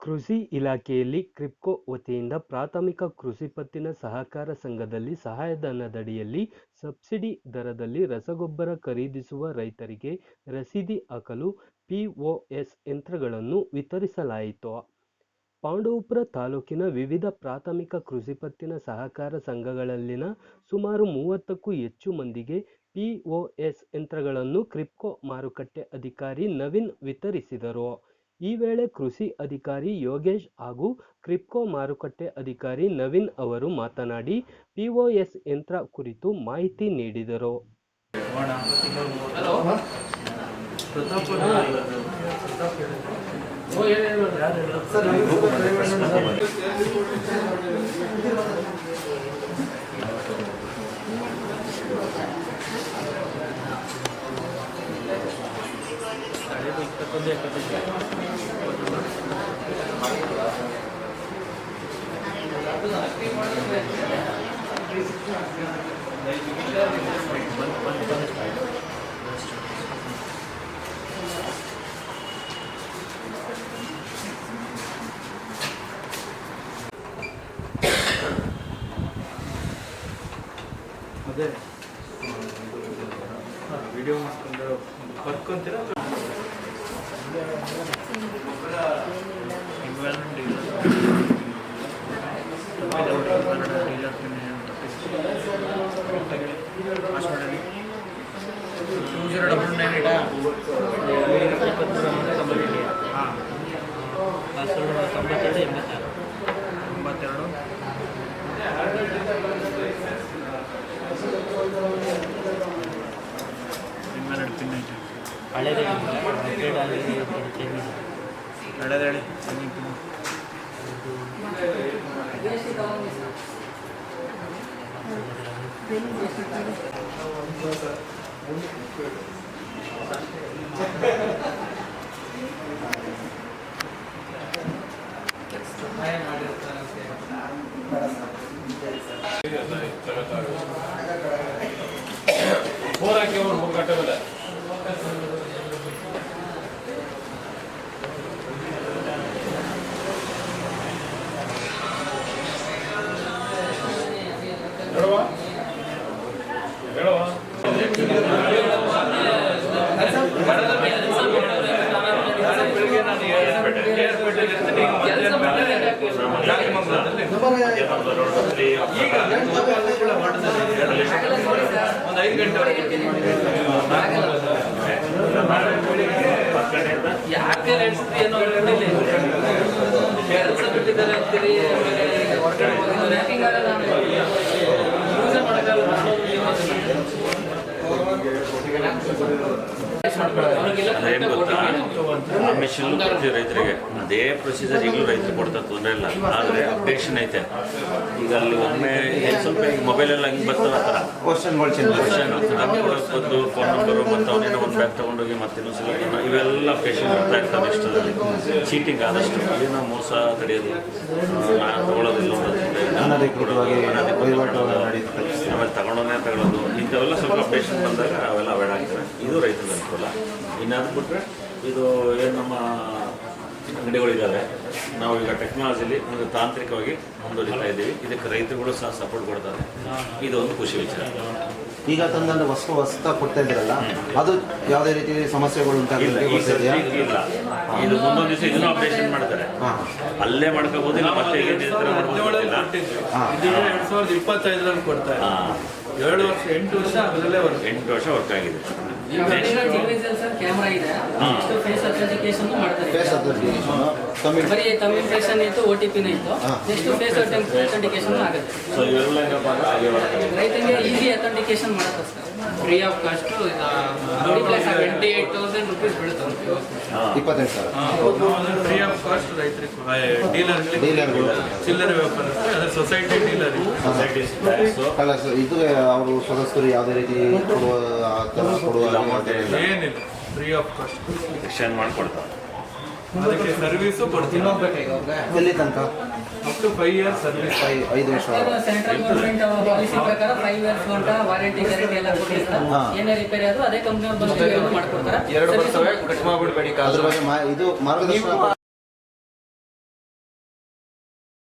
ಕೃಷಿ ಇಲಾಖೆಯಲ್ಲಿ ಕ್ರಿಬ್ಕೋ ವತಿಯಿಂದ ಪ್ರಾಥಮಿಕ ಕೃಷಿ ಪತ್ತಿನ ಸಹಕಾರ ಸಂಘದಲ್ಲಿ ಸಹಾಯಧನದಡಿಯಲ್ಲಿ ಸಬ್ಸಿಡಿ ದರದಲ್ಲಿ ರಸಗೊಬ್ಬರ ಖರೀದಿಸುವ ರೈತರಿಗೆ ರಸೀದಿ ಹಾಕಲು ಪಿಒಎಸ್ ಯಂತ್ರಗಳನ್ನು ವಿತರಿಸಲಾಯಿತು. ಪಾಂಡವಪುರ ತಾಲೂಕಿನ ವಿವಿಧ ಪ್ರಾಥಮಿಕ ಕೃಷಿ ಪತ್ತಿನ ಸಹಕಾರ ಸಂಘಗಳಲ್ಲಿನ ಸುಮಾರು ಮೂವತ್ತಕ್ಕೂ ಹೆಚ್ಚು ಮಂದಿಗೆ ಪಿಒಎಸ್ ಯಂತ್ರಗಳನ್ನು ಕ್ರಿಪ್ಕೋ ಮಾರುಕಟ್ಟೆ ಅಧಿಕಾರಿ ನವೀನ್ ವಿತರಿಸಿದರು. ಈ ವೇಳೆ ಕೃಷಿ ಅಧಿಕಾರಿ ಯೋಗೇಶ್ ಹಾಗೂ ಕ್ರಿಪ್ಕೋ ಮಾರುಕಟ್ಟೆ ಅಧಿಕಾರಿ ನವೀನ್ ಅವರು ಮಾತನಾಡಿ ಪಿಒಎಸ್ ಯಂತ್ರ ಕುರಿತು ಮಾಹಿತಿ ನೀಡಿದರು. ಅದೇ ವಿಡಿಯೋ ಮಾಡ್ಕೊಂಡು ಬರ್ಕೊಂತೀರಾ ತೊಂಬತ್ತೆರಡು ಹಾಂ ಪಾಸ್ವರ್ಡ್ ತೊಂಬತ್ತೆರಡು ಎಂಬತ್ತಾರು ಒಂಬತ್ತೆರಡು ಇನ್ನೆರಡು ಪಿನ್ ಐತೆ ಹಳೇದೇ ಅಪ್ಡೇಟ್ ಆಗಿ ಚೇಂಜ್ ಇದೆ. ಒಂದು ಐದು ಗಂಟೆ ಯಾಕೆ ನಡೆಸಿದ್ರಿ ಅನ್ನೋ ಕೆಲಸ ಬಿಟ್ಟಿದ್ದಾರೆ ಅಂತೀರಿ ಹೊರಗಡೆ ಹೋಗಿದ್ದಾರೆ ಹಿಂಗಾಗಲ್ಲ ಯೂಸೇ ಮಾಡೋಕ್ಕಲ್ಲ ಅದೇನು ಗೊತ್ತಾ? ಆ ಮೆಷಿನ್ ಕೊಡ್ತೀವಿ ರೈತರಿಗೆ. ಅದೇ ಪ್ರೊಸೀಜರ್ ಈಗಲೂ ರೈತರು ಕೊಡ್ತಾ ತೊಂದರೆ ಇಲ್ಲ. ಆದರೆ ಅಪ್ಡೇಷನ್ ಐತೆ. ಈಗ ಅಲ್ಲಿ ಒಮ್ಮೆ ಏನ್ ಸ್ವಲ್ಪ ಈಗ ಮೊಬೈಲೆಲ್ಲ ಹಿಂಗೆ ಬರ್ತಾರ ಆ ಥರ? ಕ್ವಶನ್ಗಳು ಕ್ವಶನ್ ಬಂದು ಫೋನ್ ನಂಬರು ಮತ್ತು ಅವನೇನೋ ಒಂದು ಬ್ಯಾಗ್ ತೊಗೊಂಡೋಗಿ ಮತ್ತೆ ಇನ್ನೊಂದ್ಸಲ ಏನೋ ಇವೆಲ್ಲ ಅಪ್ಡೇಷನ್ ಬರ್ತಾ ಇರ್ತಾವೆ ಇಷ್ಟದಲ್ಲಿ ಚೀಟಿಂಗ್ ಆದಷ್ಟು. ಏನೋ ಮೋಸ ತಡೆಯೋದು. ನಾನು ಅನಧಿಕೃತವಾಗಿ ನಡೀತದೆ. ಆಮೇಲೆ ತಗೊಂಡೋನೇ ತಗೊಳ್ಳೋದು. ಇಂಥವೆಲ್ಲ ಸ್ವಲ್ಪ ಅಪ್ಡೇಷನ್ ಬಂದಾಗ ಇದು ರೈತರ ಅನುಕೂಲ. ಇನ್ನಾದ್ರು ಬಿಟ್ಟರೆ ಇದು ಏನು ನಮ್ಮ ಅಂಗಡಿಗಳಿದ್ದಾವೆ ನಾವು ಈಗ ಟೆಕ್ನಾಲಜಿಲಿ ಒಂದು ತಾಂತ್ರಿಕವಾಗಿ ಮುಂದುವರಿತಾ ಇದ್ದೀವಿ. ಇದಕ್ಕೆ ರೈತರುಗಳು ಸಹ ಸಪೋರ್ಟ್ ಕೊಡ್ತಾರೆ. ಇದು ಒಂದು ಖುಷಿ ವಿಚಾರ. ಈಗ ತಂದಂದ್ರೆ ವಸ್ತು ಹೊಸ್ತ ಕೊಡ್ತಾ ಇದ್ದೀರಲ್ಲ ಅದು ಯಾವುದೇ ರೀತಿ ಸಮಸ್ಯೆಗಳು ಇಲ್ಲ ಇದು ಮುಂದೊಂದು ದಿವಸ ಇದನ್ನು ಅಪ್ಡೇಷನ್ ಮಾಡ್ತಾರೆ? ಅಲ್ಲೇ ಇಲ್ಲ ಮತ್ತೆ ಹಾಂ. ಎರಡ್ ಸಾವಿರದ ಇಪ್ಪತ್ತೈದರಲ್ಲಿ ಕೊಡ್ತಾ ಏಳು ವರ್ಷ ಎಂಟು ವರ್ಷ ಅದರಲ್ಲೇ ಎಂಟು ವರ್ಷ ವರ್ಕ್ ಆಗಿದೆ. ಕ್ಯಾಮ್ರಾ ಇದೆ. ಫೇಸ್ ಅಥೆಂಟಿಕೇಶನ್ ಮಾಡ್ತಾರೆ. Face authentication Tamil. ಬರೀ ಇತ್ತು ಓ ಟಿ ಪಿನ ಇತ್ತು. ನೆಕ್ಸ್ಟ್ ಫೇಸ್ ಅಥೆಂಟಿಕೇಶನ್ ಆಗುತ್ತೆ. ಸೊ ಇವೆಲ್ಲ ಏನಪ್ಪ ಅಂದ್ರೆ ರೈತರಿಗೆ easy authentication free of cost twenty eight thousand rupees ಬೀಳುತ್ತೆ ಸಾವಿರ. ಫ್ರೀ ಆಫ್ ಕಾಸ್ಟ್ ರೈತರಿಗೆ ಡೀಲರ್ಗಳಿಗೆ ಡೀಲರ್ಗಳು ಚಿಲ್ಲರೆ ವ್ಯಾಪಾರಸ್ಥರು ಅದೇ ಸೊಸೈಟಿ ಡೀಲರ್ ಸೊಸೈಟಿ ಅಲ್ಲ ಸರ್ ಇದು ಅವರು ಸದಸ್ಯರು ಯಾವುದೇ ರೀತಿ ಕೊಡುವ ಆ ಥರ ಕೊಡುವ ಏನಿಲ್ಲ. ಫ್ರೀ ಆಫ್ ಕಾಸ್ಟ್ ಎಕ್ಸ್ಚೇಂಜ್ ಮಾಡಿಕೊಡ್ತಾರೆ. ಅದಕ್ಕೆ ಸರ್ವಿಸು ಕೊಡ್ತೀವಿ. ಎಲ್ಲಿ ತನಕ? Up to five years service I- ಐದು ವರ್ಷ. ಸೆಂಟ್ರಲ್ ಗೌರ್ಮೆಂಟ್ ಪಾಲಿಸಿ ಪ್ರಕಾರ ಫೈವ್ ಇಯರ್ಸ್ ಗಂಟ ವಾರಂಟಿ ಗ್ಯಾರಂಟಿ ಎಲ್ಲ ಕೊಟ್ಟಿರ್ತಾರೆ. ಏನೇ ರಿಪೇರಿ ಆದ್ರೂ ಅದೇ ಕಂಪ್ನಿ ಬಂದು ಮಾಡ್ಕೊಡ್ತಾರೆ. ಎರಡು ಬರ್ತವೆ ಕಟ್ ಮಾಡ್ಬಿಡ್ಬೇಡಿ ಅದ್ರ ಬಗ್ಗೆ ಮಾ ಇದು ಮಾರ್ಗದರ್ಶನ